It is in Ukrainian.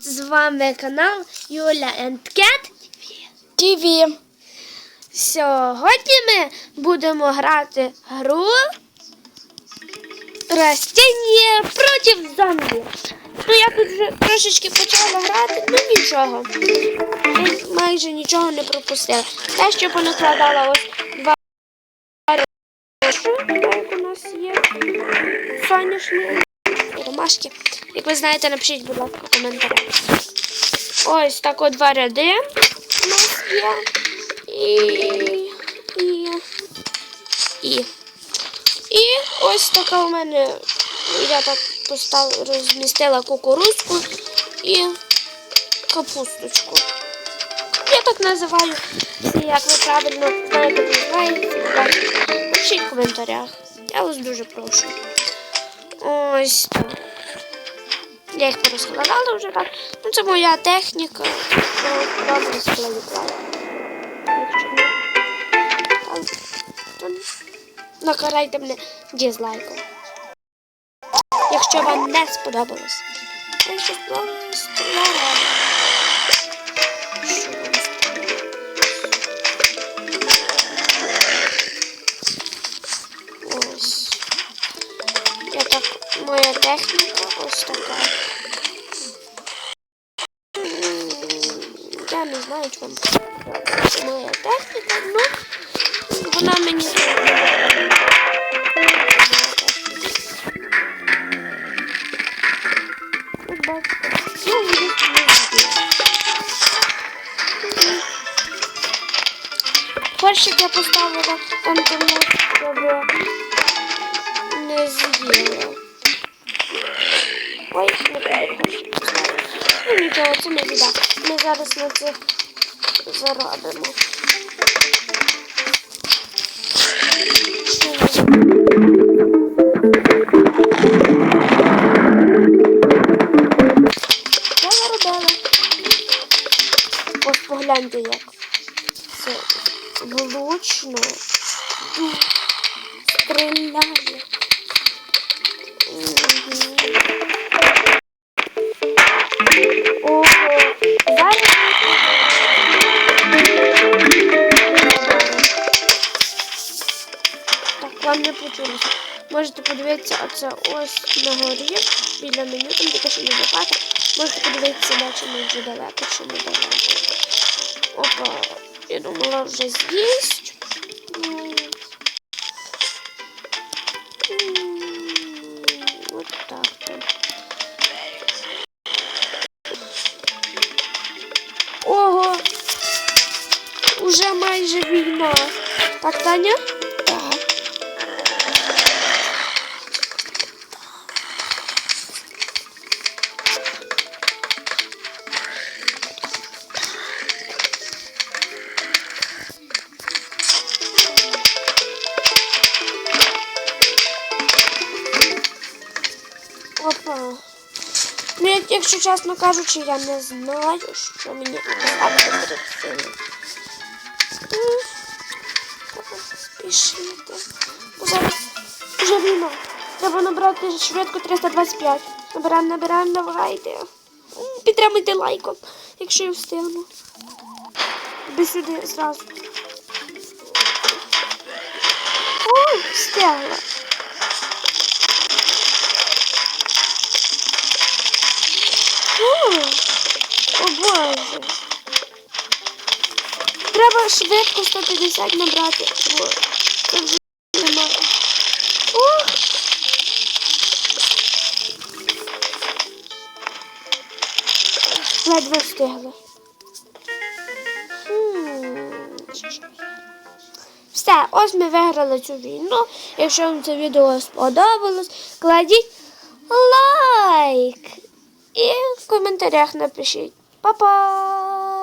З вами канал Юля Cat. ТВ. Сьогодні ми будемо грати гру Растіння проти зомбі. Ну, я тут вже трошечки почала грати, ну нічого. Я майже нічого не пропустила. Те, що понакладала ось два як у нас є соняшні ромашки. Як ви знаєте, напишіть, будь ласка, в коментарях. Ось так от два ряди у нас є. І, і, і. І ось така у мене, я так постав, розмістила кукурузку і капусточку. Я так називаю, як ви правильно знаєте, називаєте. Пишіть в коментарях. Я вас дуже прошу. Ось так. Я їх порозкладала вже так. Ну, це моя техніка. Добре складу Якщо не, накарайте мене дізлайком. Якщо вам не сподобалось. Якщо сподобалось, то я рада. Моя техніка ось така. Я не знаю, чи вам моя техніка, ну вона мені не я поставила там тому, щоб не з'їла. Ой. Ну нічого, це не біда. Ми зараз на це заробимо. Я заробила. Ось погляньте як. Це влучно. Стріляє. Вам не почулося. Можете подивитися, а це ось на горі, біля меню, там таке ще не багато. Можете подивитися, бачимо вже далеко, ми далеко. Опа, я думала вже з'їсть. Так. Ого! Уже майже війна. Так, Таня? Опа. Ну, як, якщо чесно кажучи, я не знаю, що мені писати перед цим. М, Спішити. Бо зараз вже війна. Треба набрати швидко 325. Набираємо, набираємо, давайте. Підтримуйте лайком, якщо я встигну. Іди сюди зразу. Ой, встигла. О. Треба швидко 150 набрати. Бо це вже немає. Ох. Ледве встигли. Все, ось ми виграли цю війну. Якщо вам це відео сподобалось, кладіть лайк. І в коментарях напишіть. 宝宝